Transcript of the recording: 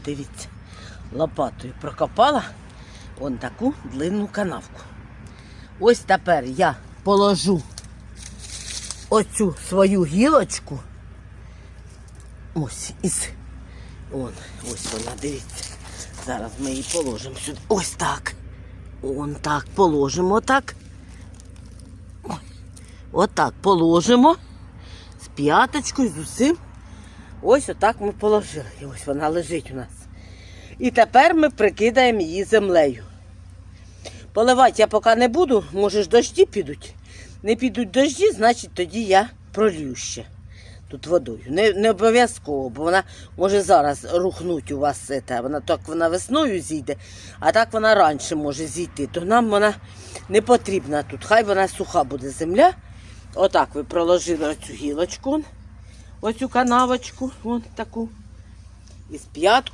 подивіться, лопатою прокопала он таку длинну канавку. Ось тепер я положу оцю свою гілочку. Ось із. Он, ось вона, дивіться. Зараз ми її положимо сюди. Ось так. Он так положимо так. Ой. Отак положимо. З п'яточкою, з усім. Ось отак ми положили. І ось вона лежить у нас. І тепер ми прикидаємо її землею. Поливати я поки не буду, може ж дощі підуть. Не підуть дощі, значить тоді я пролью ще тут водою. Не, не обов'язково, бо вона може зараз рухнуть у вас це. Вона так вона весною зійде, а так вона раніше може зійти. То нам вона не потрібна тут. Хай вона суха буде земля. Отак ви проложили оцю гілочку, оцю канавочку, вон таку. Із п'ятку.